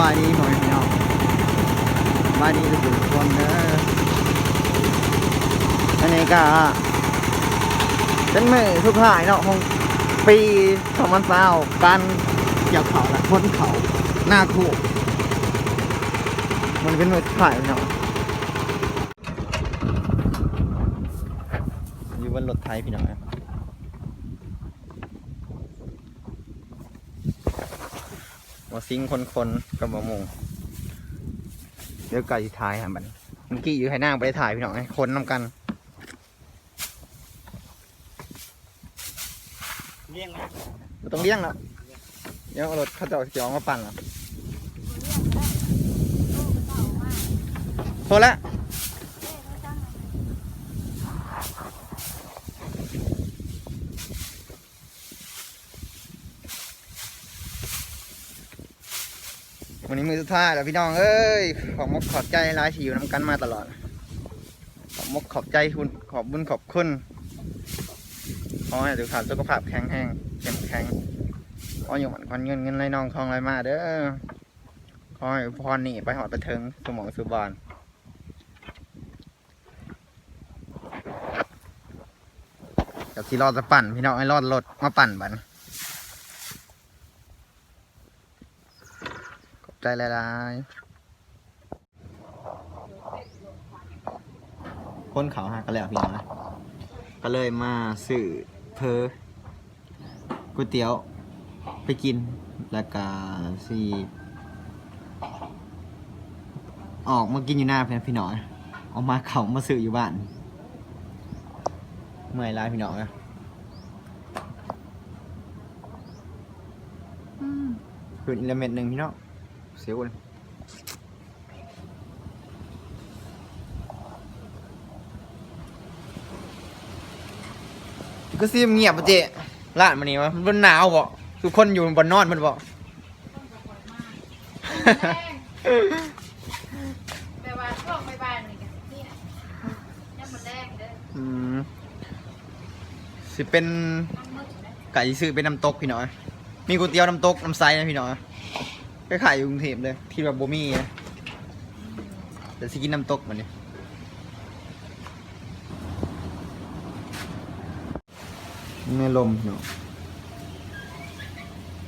บายดีพ่อแม่พี่น้องสบายดีทุกคนเด้ออันนี้ก็เป็นมือทุกหายเนาะของปีสองพันเก้าการเกี่ยวเขาและพ้นเขาหน้าคู่มันเป็นมือทุกหายเนาะอยู่บนรถไทยพี่น้องนะว่า ซิงคนคนๆกับมะมุงเดี๋ยวไก่ถ่ายฮะบัดนเมื่อกี้อยู่ให้นั่งไปถ่ายพี่น้องให้คนนำกันเลี้ยงไหมบ่ต้องเลี้ยงแล้วเดี๋ยวเอารถเขาจะเอาจองมาปั่นแล้วโทรแล้ว วันนี้มือสุดท้ายแล้วพี่น้องเอ้ยขอบมกขอบใจหลายที่อยู่น้ำกันมาตลอด ขอบมกขอบใจคุณขอบบุญขอบคุณขอให้ทุกท่านสุขภาพแข็งแรงเข้มแข็งขออยู่หมันควันเงินเงินไรน้องทองไรมาเด้อขอให้พรนี่ไปหอดไปถึงสมองสุบานกับที่รอดจะปั่นพี่น้องให้รอดรถมาปั่นบันขอบ ใจหลายๆคนเขาหักกันแล้วพี่น้องนะก็เลยมาซื้อเพอก๋วยเตี๋ยวไปกิน แล้วก็สีออกมากินอยู่หน้าเพื่อนพี่น้อยออกมาเขามาซื้ออยู่บ้าน เมื่อยร้ายพี่น้องนะคืนอิเลเมนต์หนึ่งพี่น้อง เสียวเลยก็ซีมเงียบปะเจร้านมันนี่วะมันหนาวบ่ทุกคนอยู่บนนอนมันบ่แต่ว่าช่วงบ่ายๆนี่กันนี่น่ะยังบ่แรงเด้ออืมสิเป็นมันมืดนะไก่ซื้อเป็นน้ำตกพี่น้อย มีก๋วยเตี๋ยวน้ำตกน้ำใสนะพี่น้อย ไปขายอยู่กรุงเทพเลย ที่แบบโบมี่นะแต่สิกินน้ำตกมันนี่แม่ลมพี่น้อง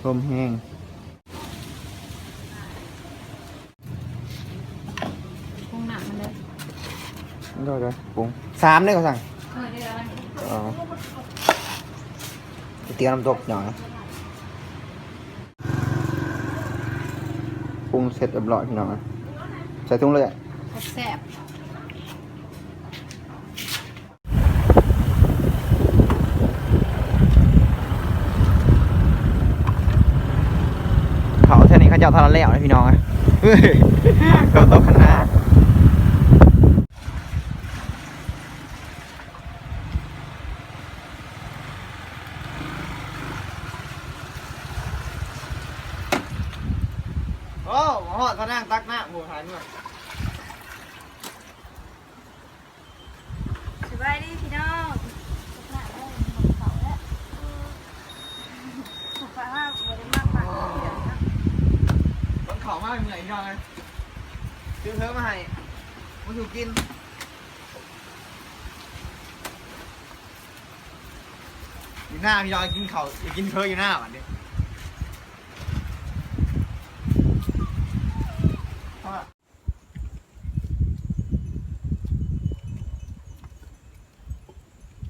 ลมแห้งคงหนักมันเลยได้เลยปรุงสามได้ก็สั่งเออได้แล้วมัน อ๋อก๋วยเตี๋ยวน้ำตกหน่อย ปรุงเสร็จเรียบร้อยพี่น้องนะใส่ถุงเลยอะแซ่บเขาเท่านี้เขาจะเอาทาราแล้วนะพี่น้องนะเฮ้ยเขาตกขนาดโอ้หมอหอดเขานั่งตักหน้าหมูหายเมื่อ สบายดีพี่น้องหน้าได้ของเขาแล้วถูกไปว่าบ่ได้มากมายเดี๋ยวนะ บนเขามากเหนื่อย พี่น้องเลยซื้อเพิ่มมาให้มาถูกกินอยู่หน้าพี่น้องกินเขาอยากกินเพิ่มอยู่หน้าวันนี้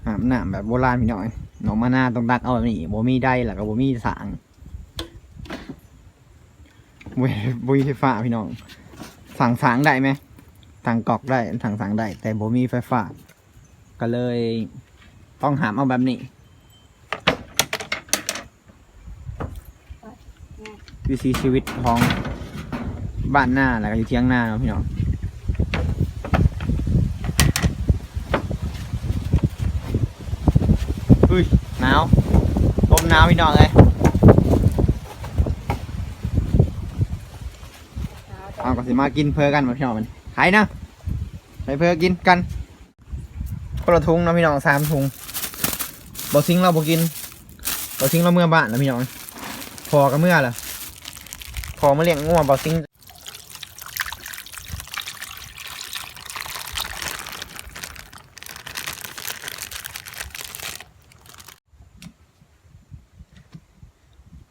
อาบน้ำแบบโบราณพี่น้อยหนองมาหน้าต้องตักเอาแบบนี้บ่มีได้หล่ะก็บ่มีสาง บุยบุยไฟฟ้าพี่น้อง สั่งสางได้ไหมสั่งกอกได้สั่งสางได้ แต่บ่มีไฟฟ้า ก็เลย ต้องหามเอาแบบนี้ วิถีชีวิตของบ้านหน้าแล้วก็อยู่เที่ยงหน้าเนาะพี่น้องอุ้ยหนาวลมหนาวพี่น้องเลย เอาก็สิมากินเพอกันมาพี่น้องมันใครนะไปเพอกินกันคนละทุงเนาะพี่น้องสามทุงบอซิงเราบอกินบอซิงเราเมื่อบ้านแล้วพี่น้องพอกับเมื่อละพอมาเลี้ยงงัวเบาซิง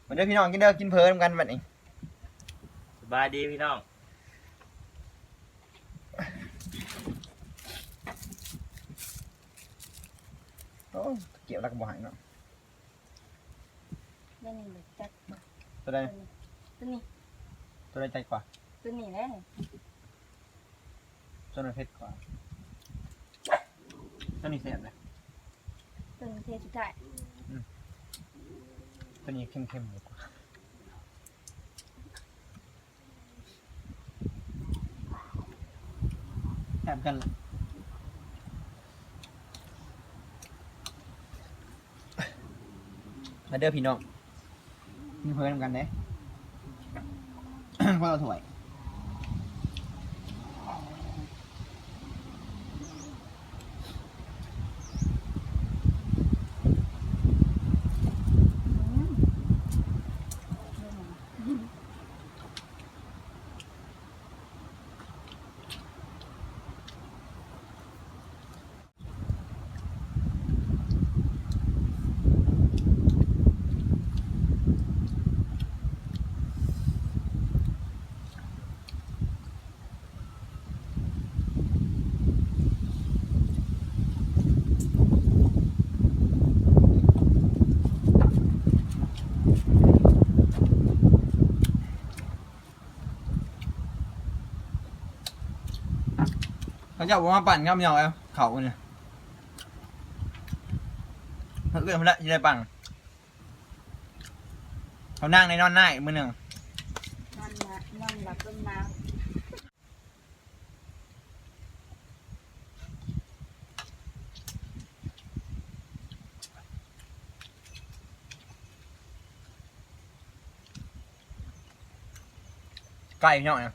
มาเด้อพี่น้องกินเด้อกินเพลินกันบัดนี้สบายดีพี่น้อง โอ้เกี่ ยวแล้วก็บ่หายเนาะได้นี่เลยจักตัวใดตัวนี้ตัวใดใจกว่าตัวนี้แหละตัวนั้นเผ็ดกว่าตัวนี้แซ่บเลยตัวนี้เทสุดท้ายตัวนี้เข้มๆกว่าแซ่บกันเลย มาเด้อพี่น้องกินเพื่อนกันเด้เพราะเราถวย เขาจะบอกว่าปั่นครับพี่น้องเอ้าเขาเนี่ยเขาเอื้อมละยี่ได้ปังเขานั่งในนอนหน้ามือหนึ่งนอนนะนอนหลับต้นน้ไก่พี่น้องเนี่ย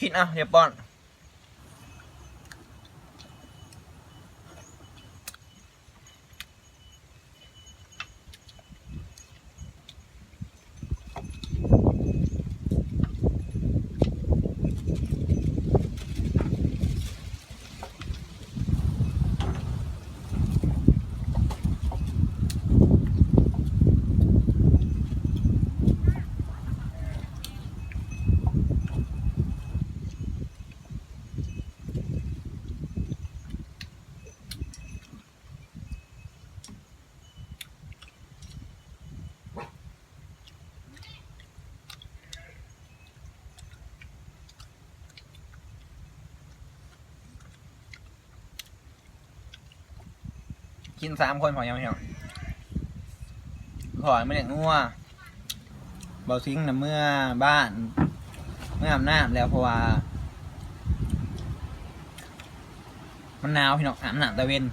กินอะเดี๋ยวป้อน กินสามคนพอยังไม่เหรอขอไม่เด็กนัวเบาซิงนะเมื่อบ้าน เมื่ออาบน้ำแล้วเพราะว่า มันหนาวพี่น้องอาบน้ำตะเวน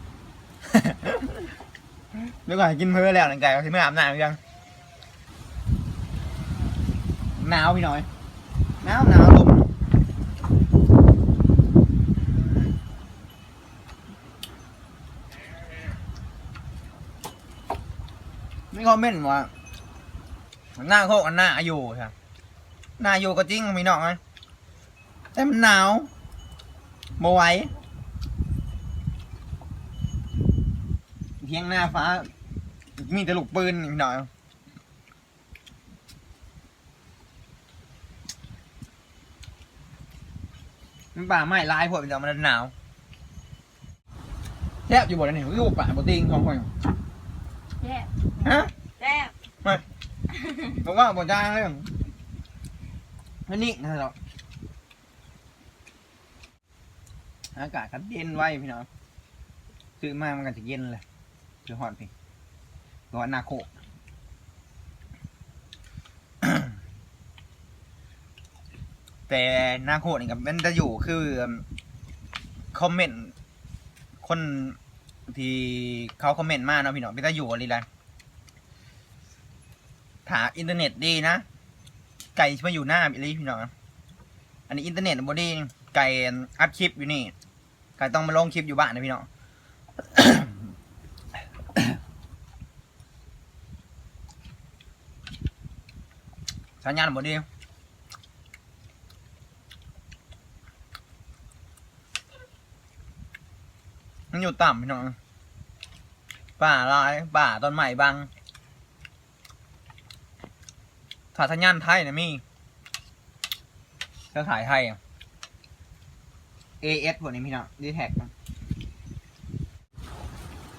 เดี๋ยวก่อนกินเพื่อแล้วหลังจากที่เมื่ออาบน้ำยังหนาวพี่น้อยหนาวหนาวลมไม่ค อมเมนต์ว่าหน้าโคกอันหน้าอยู่ใช่หน้าอยู่ก็จริงมีน้องไงแต่มันหนาวโมไหวเทียงหน้าฟ้า มีแต่ลูกปืนอีกหน่อยมันป่าไม้ลายพวกเดี๋ยวมันหนาวแทบอยู่บนนี้ลูกป่าบนติงของคนำแย่ฮะ แย่ผมว่าบนจ้างเลยนั่นนี่นะครับอากาศก็เย็นไว้พี่น้องซื้อมามันก็จะเย็นเลยคือหอนพี่ร้อนนาโคแต่นาโคนี่กับมันจะอยู่คือ คอมเมนต์ คนที่เขาคอมเมนต์มาเนาะพี่น้องพี่จะอยู่อะไรล่ะ ถาอินเทอร์เน็ตดีนะ ไก่มาอยู่หน้าอีลีพี่น้องอันนี้อินเทอร์เน็ตบอดีไก่อัดคลิปอยู่นี่ ไก่ต้องมาลงคลิปอยู่บ้านนะพี่น้องสัญญาณบอดีมันอยู่ต่ำพี่น้องป่าลายป่าต้นใหม่บาง ถ้าสัญญาณไทยนะมีเครือข่ายไทยอะ AS พวกนี้พี่น้องดีแท็ก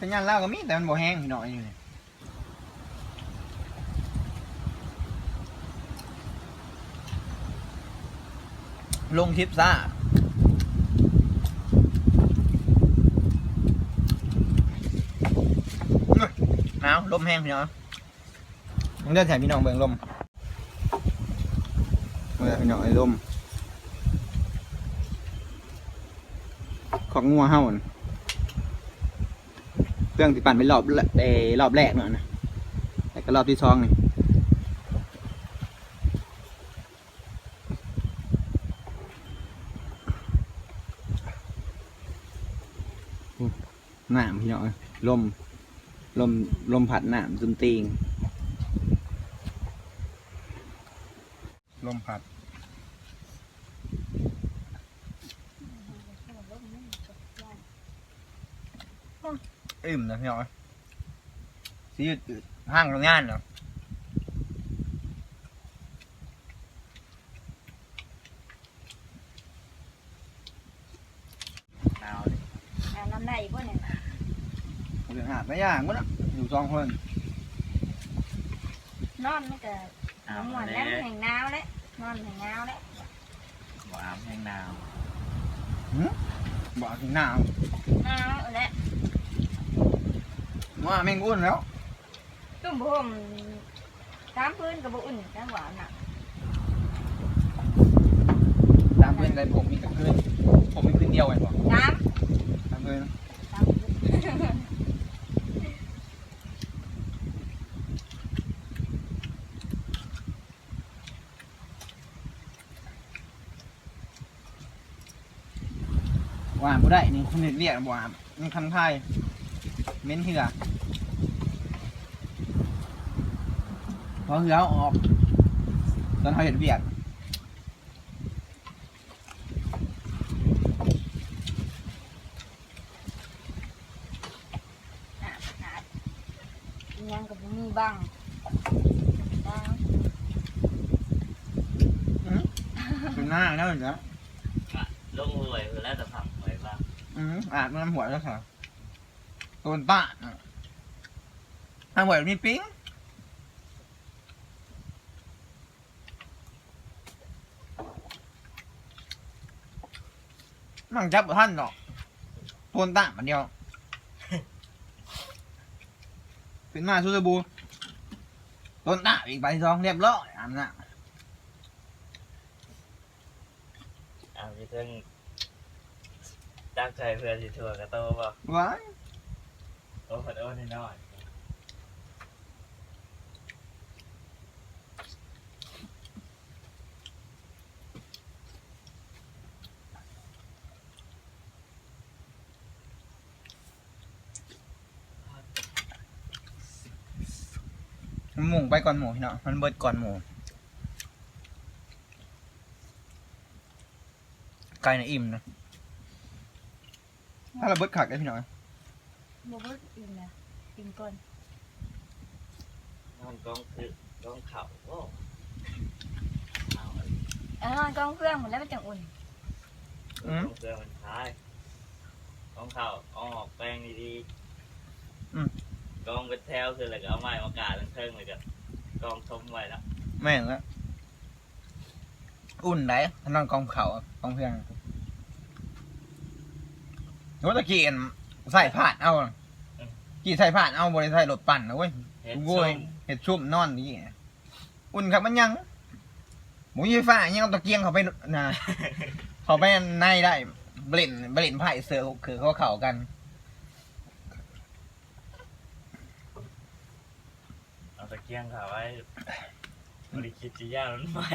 สัญญาณเล่าวก็มีแต่มันบ่แห้งพี่น้องอยู่นี่ลงคลิปซ่าหนาวลมแห้งพี่น้องมึงเดินแถมพี่น้องเบิ่งลม เมื่อพี่น้องไอ้ลมของงัวเห่าเครื่องที่ปั่นไปรอบแรกเอ่รอบแรกเนาะนะแต่ก็รอบที่สองนี่หนามพี่น้องเอ้ยลมลมลมผัดหนามจุนตีง ลมผัด อิ่มนะพี่น้อยสีอืดๆห้างโรงงานเนาะเอาดิอาบน้ำได้อีกบ่เนี่ยเอาเรื่องหาดไม่ยากมั้งอยู่สองคนนอนไม่เกิ ดอาน้ำบหวานแล้แล้ววแห่งหนาวแล้วนอนแห่งหนาวแล้วบ่อาบแห้งหนาวบอกถึงหนาวหนาวแล้วว่าแม่งอ้วนแล้ว ตุ้มผมตามพื้นกับบุอุ่นจังหวานน่ะตามเพื่อนเลยผมมีแต่เพื่อนผมมีเพื่อนเดียวไงบอกตามตามเพื่อน ตามพื้น ว่าบ่ได้นี่คนเห็นเรียกบ่ว่ามันคันไพ่เม้นเหือพอเหือเอาออกตอนเขาเห็นเบียดอะอะยังกับบุมีบ้างบ้างเป็นหน้าแล้วเหรอลงรวยคือแล้วแต่ผักไว้บ้าง อืมอาบน้ำหัวแล้วค่ะโดนป้าอะน้ำหัวมีปิ้งมันจับท่านหรอกโดนตามันเดียว เป็นมาสุดบูโดนตาอีกใบสองเรียบร้อยอันน่ะอาบที่เพิ่ง ตั้งใจเพื่อสิทัวร์กระโตบ่ว้ายโอ้โหโอ้นิดหน่อยมันหมุ่งไปก่อนหมูพี่เนาะมันเบิดก่อนหมูไก่ในะอิ่มนะ ถ้าเราเบิดขักได้พี่เนาะบุบอิ่มนะอิ่มก่อนนอนกองคือกองเข่าโอ้เอาเออนอนกองเครื่องหมดแล้วมันจังอุ่นกองเสื้อมันท้ายกองเข่าเอาออกแป้งดีๆกองเป็นแถวคืออะไรก็เอาไม้มากาดทั้งเทิงเลยก็กองทมไว้แล้วแม่งละอุ่นได้ถ้านอนกองเขาอะกองเพื่อน ว่าตะกี้อันใส่ผ่านเอาอะกี่ใส่ผ่านเอาบริใส่รถปั่นนะเว้ยเฮ็ดโว้ส้ยมเห็ดชุ่มนอนนี่อุ่นครับมันยังหมูยี่ฟ้ายังเอาตะเกียงเขาไปนะเขาไปในได้เบลินเบลินไผ่เสือคือเขาเข่ากันเอาเอาตะเกียงขาไว้บริคิดจะยากมันใหม่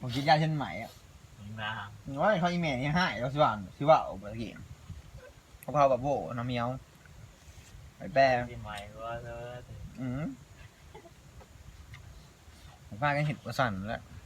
ผมคิดยาเช่นใหม่อะ นะว่าเขาอีเมลนี่ให้เราสิว่าสิว่าเอาไปกินเขาเขาแบบโบน้ำเมียวไปแปรที่ใหม่ว่าเธออืมผมพากันเห็ดประสันแล้วอ